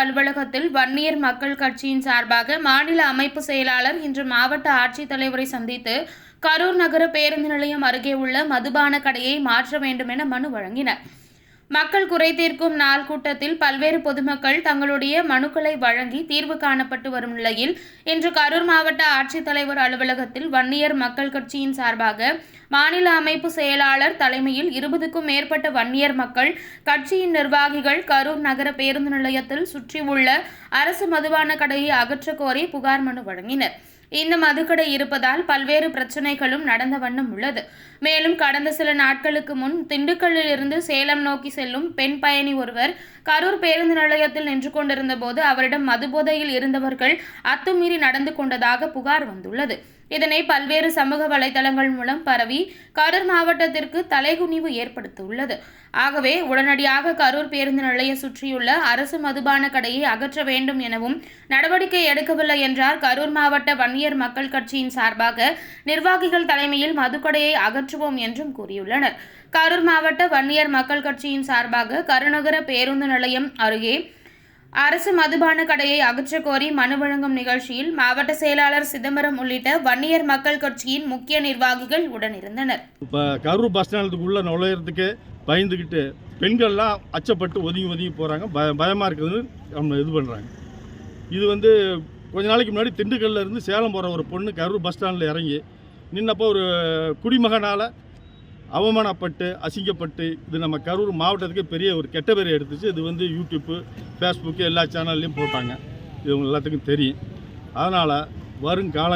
அலுவலகத்தில் வன்னியர் மக்கள் கட்சியின் சார்பாக மாநில அமைப்பு செயலாளர் இன்று மாவட்ட ஆட்சித்தலைவரை சந்தித்து கரூர் நகர பேருந்து நிலையம் அருகே உள்ள மதுபான கடையை மாற்ற வேண்டும் என மனு வழங்கினர். மக்கள் குறை தீர்க்கும் நாள் கூட்டத்தில் பல்வேறு பொதுமக்கள் தங்களுடைய மனுக்களை வழங்கி தீர்வு காணப்பட்டு வரும் நிலையில் இன்று கரூர் மாவட்ட ஆட்சித்தலைவர் அலுவலகத்தில் வன்னியர் மக்கள் கட்சியின் சார்பாக மாநில அமைப்பு செயலாளர் தலைமையில் இருபதுக்கும் மேற்பட்ட வன்னியர் மக்கள் கட்சியின் நிர்வாகிகள் கரூர் நகர பேருந்து நிலையத்தில் சுற்றியுள்ள அரசு மதுபான கடையை அகற்றக்கோரி புகார் மனு வழங்கினர். இந்த மதுக்கடை இருப்பதால் பல்வேறு பிரச்சனைகளும் நடந்த வண்ணம் உள்ளது. மேலும் கடந்த சில நாட்களுக்கு முன் திண்டுக்கல்லில் இருந்து சேலம் நோக்கி செல்லும் பெண் பயணி ஒருவர் கரூர் பேருந்து நிலையத்தில் நின்று கொண்டிருந்த போது அவரிடம் மதுபோதையில் இருந்தவர்கள் அத்துமீறி நடந்து கொண்டதாக புகார் வந்துள்ளது. இதனை பல்வேறு சமூக வலைதளங்கள் மூலம் பரவி கரூர் மாவட்டத்திற்கு தலைகுனிவு ஏற்படுத்தியுள்ளது. ஆகவே உடனடியாக கரூர் பேருந்து நிலைய சுற்றியுள்ள அரசு மதுபான கடையை அகற்ற வேண்டும் எனவும் நடவடிக்கை எடுக்கவில்லை என்றார் கரூர் மாவட்ட வன்னியர் மக்கள் கட்சியின் சார்பாக நிர்வாகிகள் தலைமையில் மதுக்கடையை அகற்றுவோம் என்றும் கூறியுள்ளனர். கரூர் மாவட்ட வன்னியர் மக்கள் கட்சியின் சார்பாக கருநகர பேருந்து நிலையம் அருகே அரசு மதுபான கடையை அகற்றக் கோரி மனு வழங்கும் நிகழ்ச்சியில் மாவட்ட செயலாளர் சிதம்பரம் உள்ளிட்ட வன்னியர் மக்கள் கட்சியின் முக்கிய நிர்வாகிகள் உடனிருந்தனர். இப்போ கரூர் பஸ் ஸ்டாண்டுக்குள்ளே நுழையிறதுக்கு பயந்துக்கிட்டு பெண்கள்லாம் அச்சப்பட்டு ஒதுங்கி ஒதுங்கி போகிறாங்க பய பயமாக இருக்குதுன்னு நம்ம இது பண்ணுறாங்க இது வந்து கொஞ்ச நாளைக்கு முன்னாடி திண்டுக்கல்ல இருந்து சேலம் போகிற ஒரு பொண்ணு கரூர் பஸ் ஸ்டாண்டில் இறங்கி நின்னப்போ ஒரு குடிமகனால் அவமானப்பட்டு அசிங்கப்பட்டு இது நம்ம கரூர் மாவட்டத்துக்கு பெரிய ஒரு கெட்ட பேர் எடுத்துச்சு. இது வந்து யூடியூப்பு ஃபேஸ்புக்கு எல்லா சேனல்லையும் போட்டாங்க. இது எல்லாத்துக்கும் தெரியும். அதனால் வருங்கால